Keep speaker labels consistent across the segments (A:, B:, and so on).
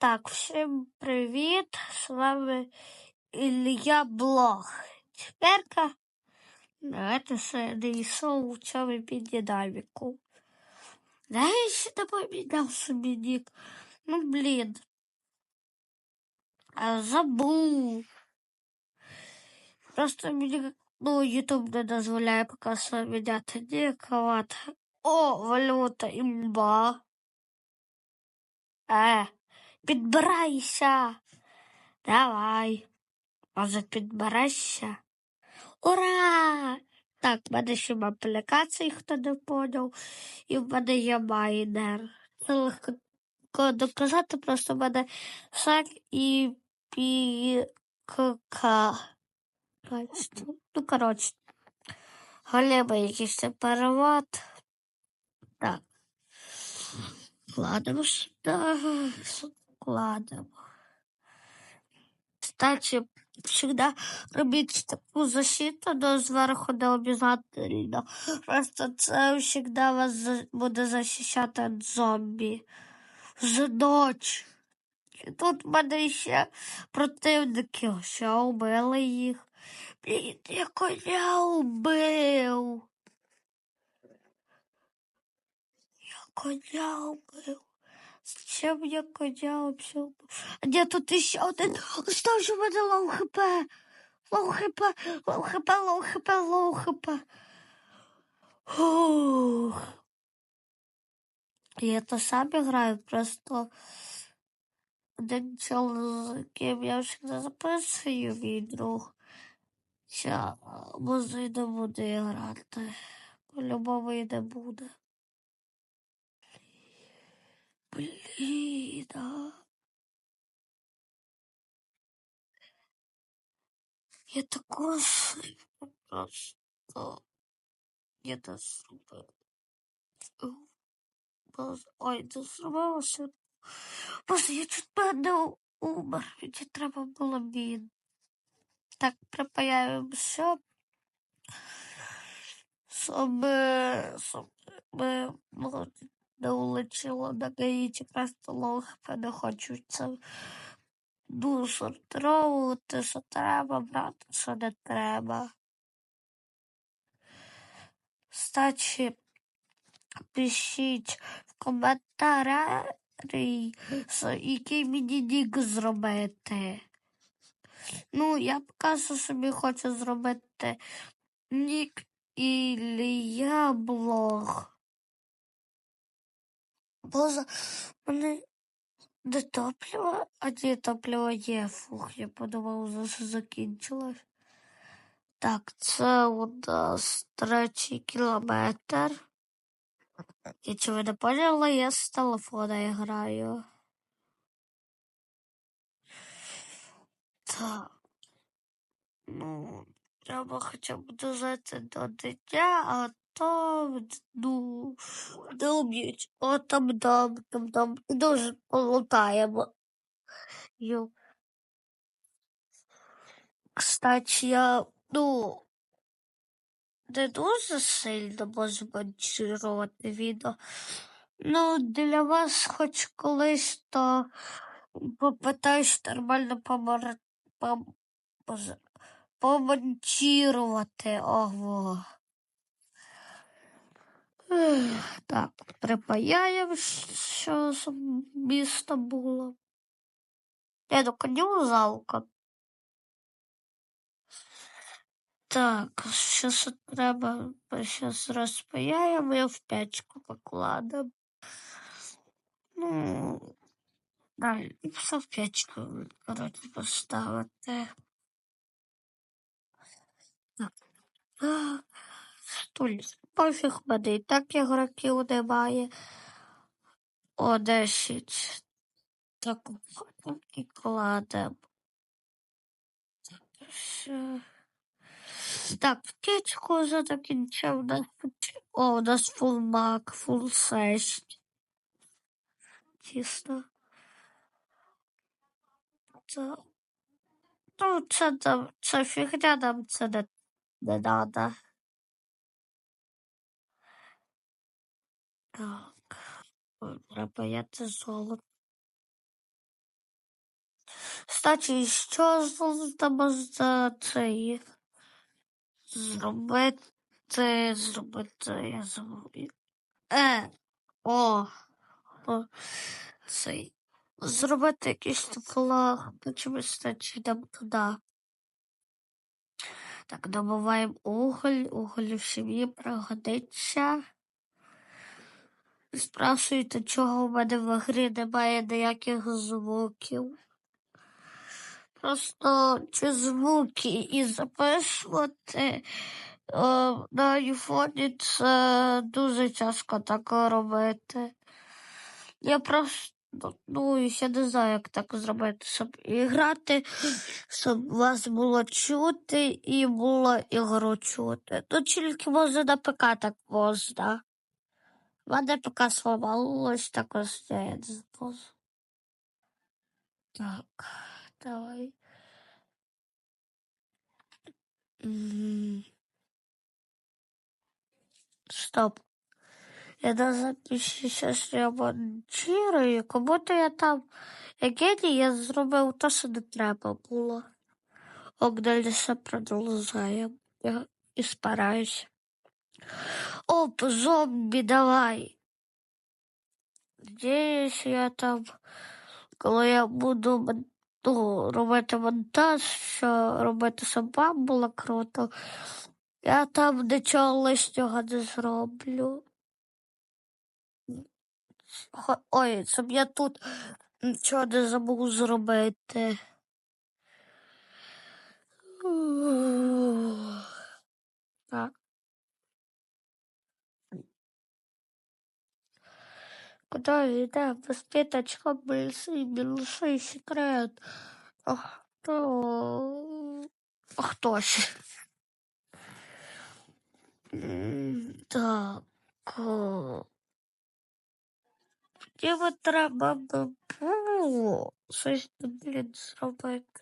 A: Так, всім привіт! З вами Ілля Блог. Теперка давайте перенесу у цьому динаміку. Да я ще не поміняв собі нік. Ну, блін. А забув. Просто мені, ну, Ютуб не дозволяє поки що міняти нік. Вот. О, валюта, імба. Е, підбирайся. Давай. Може, підберешся? Ура! Так, в мене ще аплікації, хто не поняв, і в мене є майнер. Це легко доказати, просто в мене шаг і пікка. Ну, коротше, голема якийсь це перевод. Так. Кладемо сюди, кладемо. Кстати, всегда робіть таку защиту, но зверху не обов'язково. Просто це всегда вас буде захищати від зомбі. За ніч. І тут в мене ще противники, що вбили їх. Блін, я вбив. Я коня вбив. Зачем я коня вообще? А где тут еще один? Что же у меня лоу хп? Лоу хп, лоу хп, лоу хп, лоу хп. Фух. Я это сам играю, просто один чел, з ким я всегда записую, мій друг. Ща, може не буде грати. По-любому і не буде. Блін, а. Я також просто я не зробив. Боже, Ой, не зробилося. Боже, я чуть не умер. Мені треба було він. Так, припаяємо все. Щоб, щоб ми ну, улетіло на гаїті, просто лох не хочеться. Ну, сортировувати, що треба брати, що не треба. Кстати, пишіть в коментарі, який мені нік зробити. Ну, я поки собі хочу зробити нік Ілля Блог. Боже, мене де топливо? А де топливо є? Фух, я подумав, що закінчилось. Так, це у нас третій кілометр. Якщо ви не поняли, я з телефона граю. Так. Ну, треба хоча б дожити до дитя, а то, ну, не вміють. О, там, там, там, там. І дуже полутаємо. Кстати, я, ну, не дуже сильно можу монтувати відео. Ну, для вас хоч колись, то попитаюсь нормально помор... пом... Боже, помонтувати. Ого. Ех, Так, припаяємо, що з було. Я до коню залка. Так, щось треба, щось розпаяємо і в печку покладемо. Ну, далі все в печку, коротше, поставити. Так. Так. Пофіг мене, і так ігроків немає. О, 10. Так, і кладемо. Так, птичку вже закінчив. У нас О, у нас фул мак, фул сесть. Тісно. Це... Ну, це, це фігня нам це не, не надо. Так. Треба це золото. Кстати, що там за цей зробити, зробити, я забув. Е, о, о, цей. Зробити якийсь флаг, почему стати йдемо туди. Так, добуваємо уголь, уголь в сім'ї пригодиться. Спрашуєте, чого в мене в грі немає ніяких звуків. Просто ці звуки і записувати о, на айфоні це дуже тяжко так робити. Я просто ну, я не знаю, як так зробити, щоб і грати, щоб вас було чути і було ігру чути. Ну тільки може на ПК так можна. Мене ПК сломалось, так ось я не зможу. Так, давай. Стоп. Я на записі щось ремонтирую, кому-то я там як геній, я зробив те, що не треба було. Все продовжаємо. Я і. Оп, зомбі, давай. Надіюсь, я там, коли я буду ну, робити монтаж, що робити сама було круто. Я там нічого лишнього не зроблю. Ой, щоб я тут нічого не забув зробити. Так. Куди йде безпіточка, більший, більший секрет. А хто? А хто ще? М, Так. о. Мені треба би було щось блін зробити.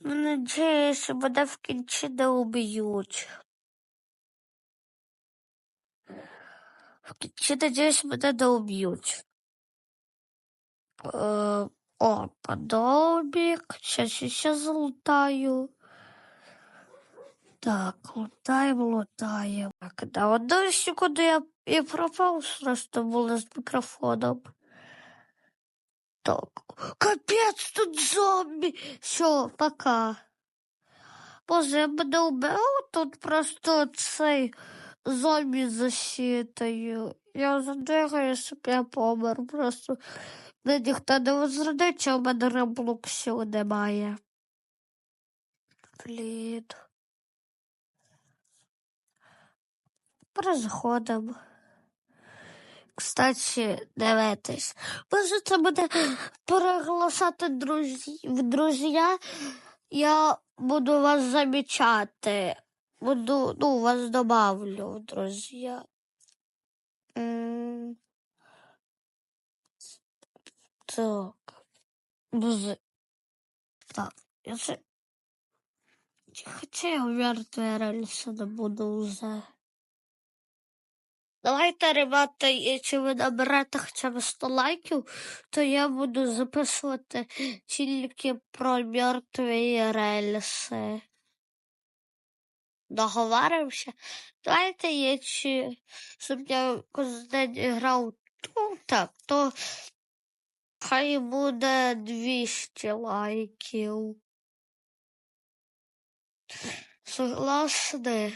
A: Ну, надіюсь, що мене в кінці не уб'ють. Кінці, надіюсь, мене не уб'ють. Е, о, подобік. Щас ще залутаю. Так, лутаємо, лутаємо. Так, да, одну секунду я і пропав, просто було з мікрофоном. Так, капець тут зомбі. Все, пока. Боже, я мене убив, тут просто цей зомбі защитою. Я задихаю, щоб я помер. Просто мене ніхто не возродить, а у мене реблоксів немає. Блін. Перезаходимо. Кстати, дивитись. Може, це буде переголосати друзі, в друзі. Я буду вас замічати. Буду, ну, вас добавлю. М, Так. Боже. Так, я ще... Хоча я вмерти рельси не буду вже. Давайте, ребята, якщо ви наберете хоча б 100 лайків, то я буду записувати тільки про мертві рельси. Договарився? Давайте, якщо щоб я кожен день грав тут, то хай буде 200 лайків. Согласны?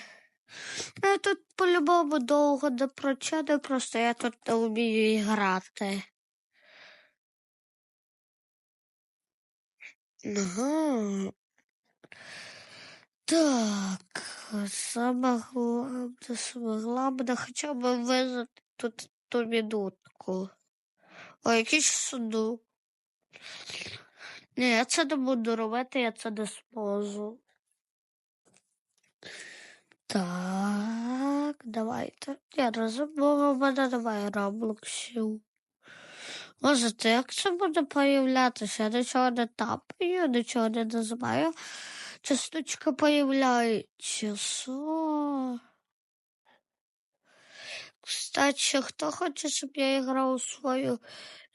A: Я тут по-любому довго не прочитаю, просто я тут не вмію грати. Ага. Так, саме головне, саме головне, хоча б вижити тут ту минутку. О, якийсь сундук. Ні, я це не буду робити, я це не зможу. Так, давайте. Я розумію, в мене немає раблоксів. Може, як це буде появлятися? Я нічого не тапаю, нічого не називаю. Ця штучка появляється. Що? Кстати, хто хоче, щоб я грав свою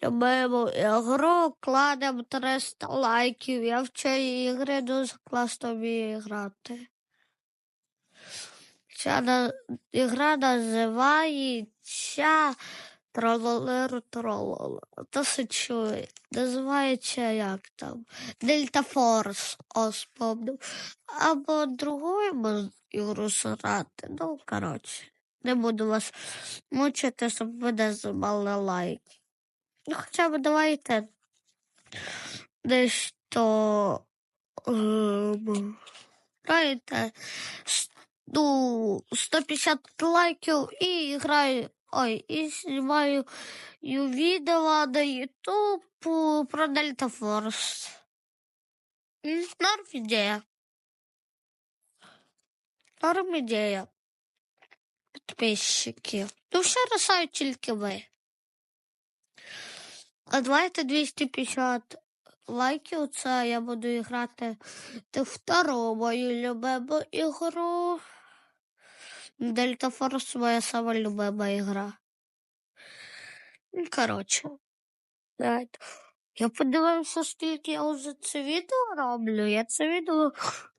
A: любиму ігру, кладемо 300 лайків. Я в цій ігри дуже класно вмію грати. Ця ігра називається Трололеру трололо. То се чує. Називається як там? Дельта Форс, о, спомнив. Або другою ігру грати. Ну, коротше. Не буду вас мучити, щоб ви не знімали лайк. Ну, хоча б давайте десь то. ем, Граєте ну, 150 лайків і граю. Ой, і знімаю відео на Ютуб про Дельта Форс. Норм ідея. Норм ідея. Підписчики. Ну, ще рисають тільки ви. А давайте 250 лайків, це я буду грати в втору мою любиму ігру. Дельта Форс моя сама любима ігра. Ну, коротше. Я подивився, скільки я вже це відео роблю. Я це відео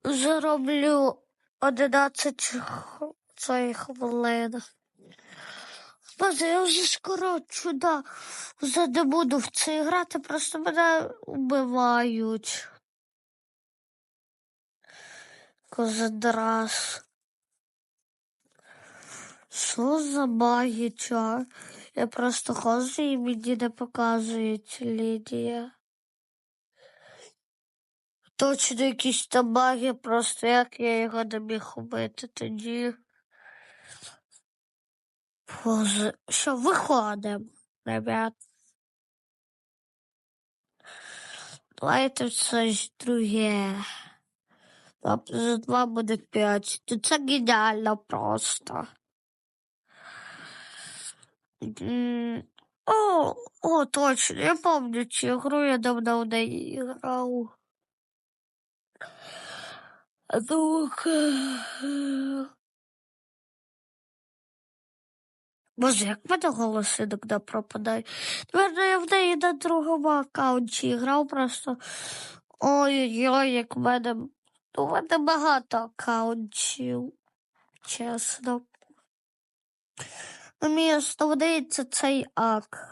A: вже роблю 11 х- цей хвилин. Боже, я вже скорочу, да. Вже не буду в це грати, просто мене вбивають. Кожен раз. Що за магіча? Я просто ходжу і мені не показують лінія. Точно якісь там маги, просто як я його не міг убити тоді. Боже, що виходимо, ребят. Давайте все ж друге. Плюс два буде п'ять. Це геніально просто. О, о, точно, я пам'ятаю цю гру, я давно в неї грав. Ну-ка. Боже, як мене голоси іноді пропадають. Наверно, я в неї на другому аккаунті грав просто. Ой-ой-ой, як в мене. У мене багато аккаунтів, чесно. Ну, мені це цей ак.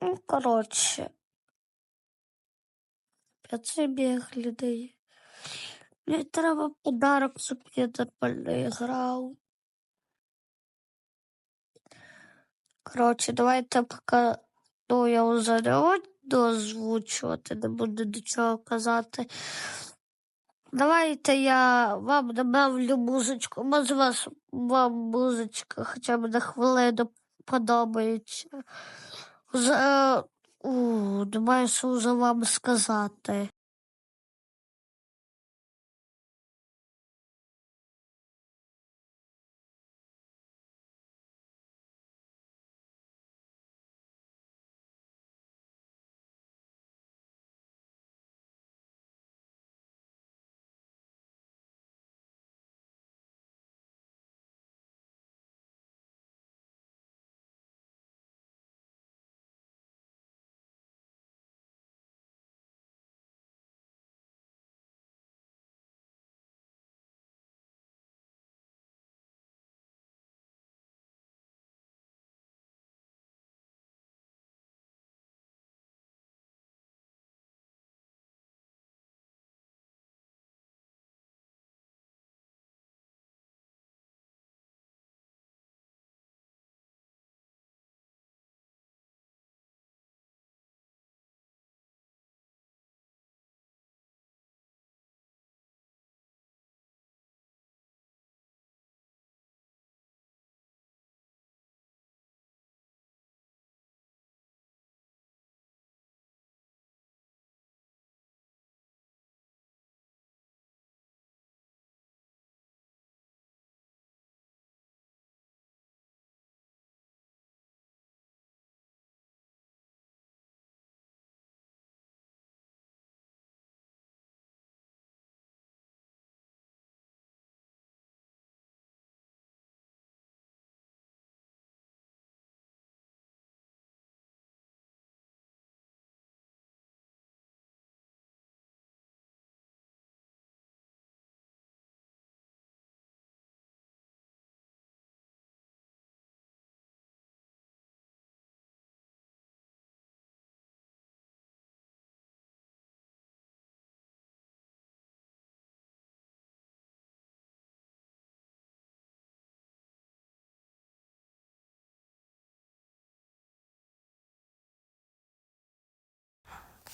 A: Ну, коротше. Це біг людей. Мені треба подарок, щоб я нормально грав. Коротше, давайте поки ну, я вже не буду озвучувати, не буду нічого казати. Давайте я вам добавлю музичку. Може вас вам музичка хоча б на хвилину подобається. Вже, у, Думаю, що вже вам сказати.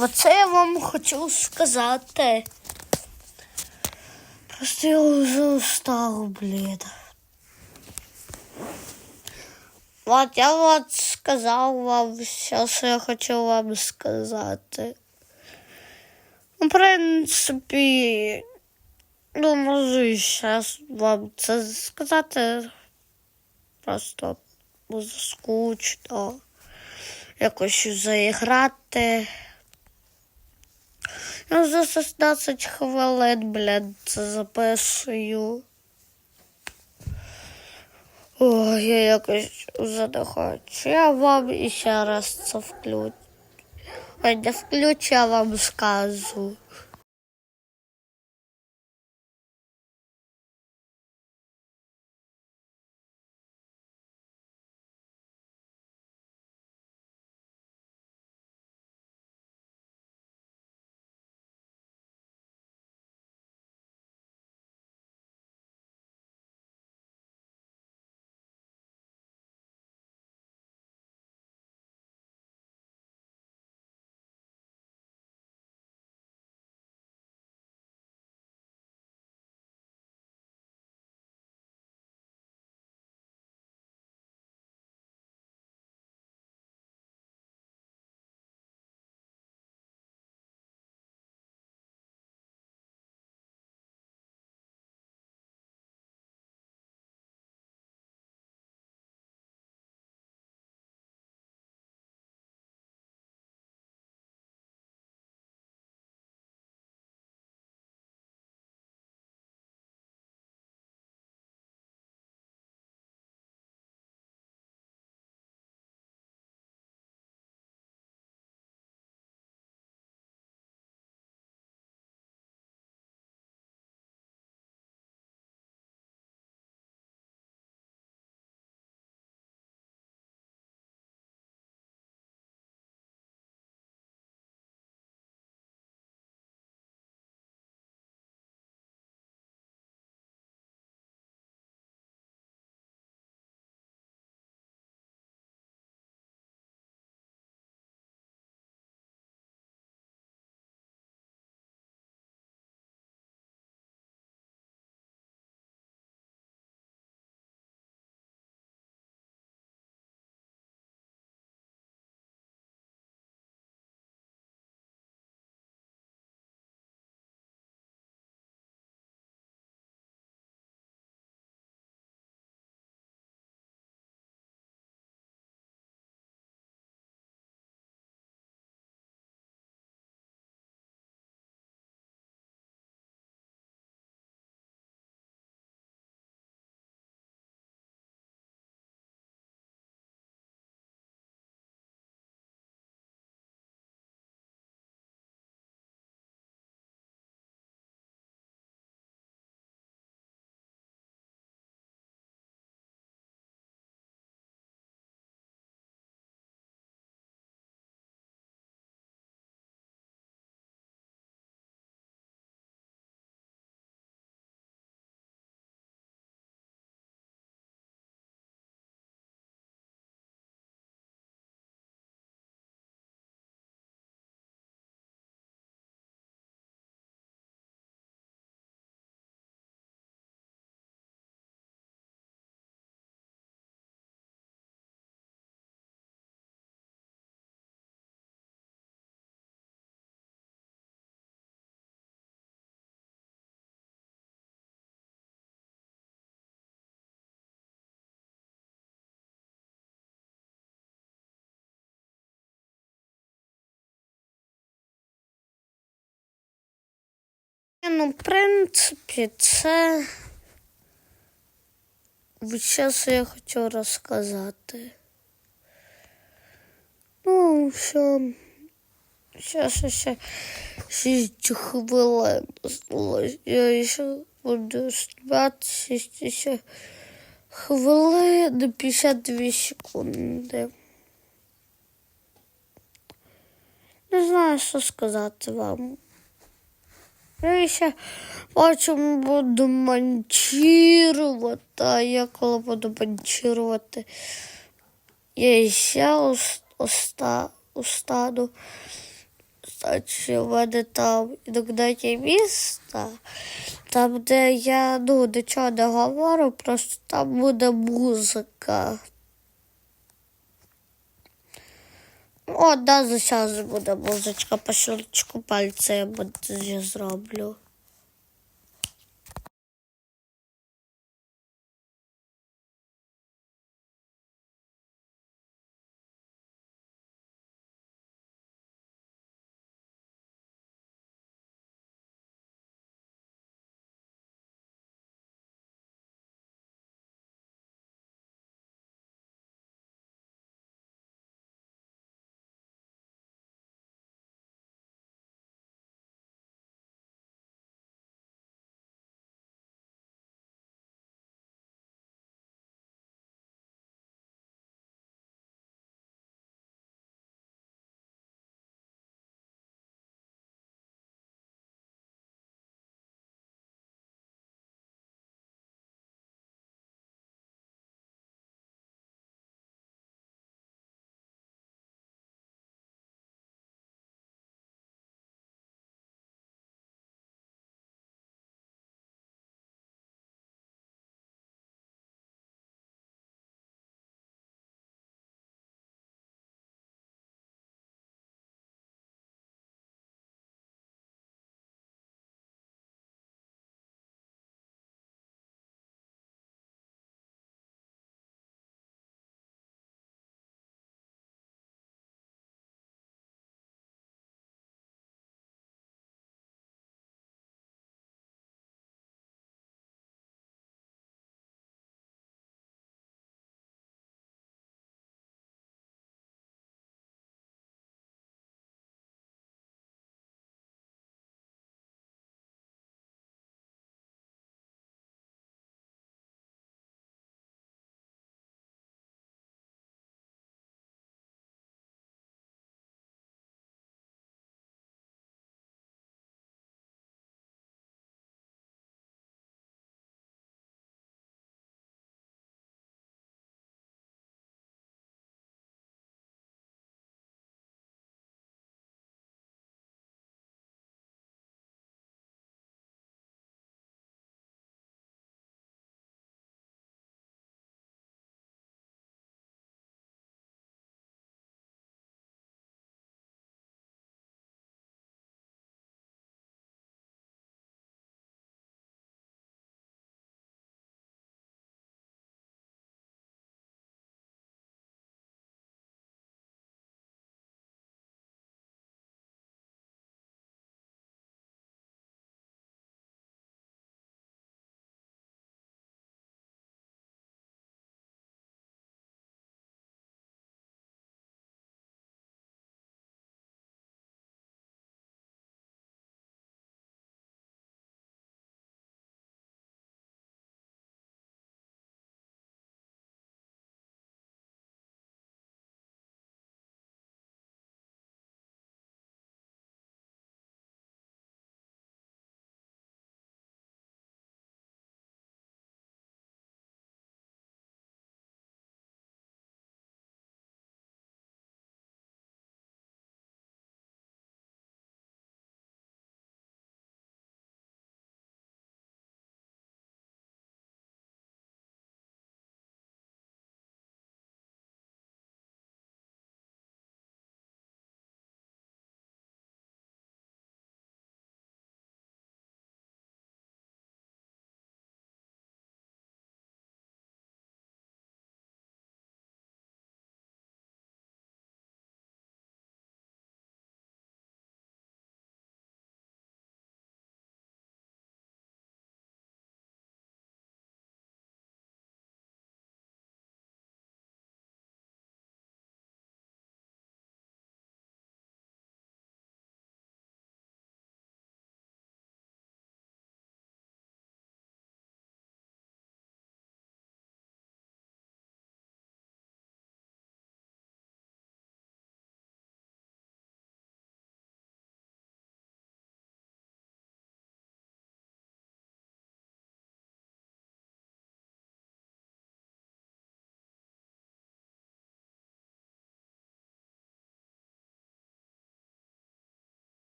A: Оце я вам хочу сказати. Просто я вже устав, блін. От я от сказав вам все, що я хочу вам сказати. В принципі, ну, можу і зараз вам це сказати. Просто буде скучно. Якось заіграти. Я за 16 хвилин, блядь, це записую. Ой, я якось вже. Я вам іще раз це включу. Ой, не включу, я вам скажу. Ну, в принципі, це зараз я хочу розказати. Ну, все. Зараз ще 6 хвилин. Я ще буду спати 6 ще хвилин 52 секунди. Не знаю, що сказати вам. Ще потім буду монтувати, а я коли буду монтувати, я ще ус- уста, устану. Значить, у мене там є місто, там, де я ну, нічого не говорю, просто там буде музика. О, да, зараз буде музичка, по щелчку пальця я зроблю.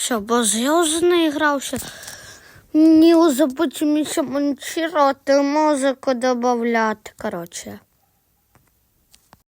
A: Все, боже, я вже наігрався. Мені вже потім ще монтувати, музику додати. Коротше.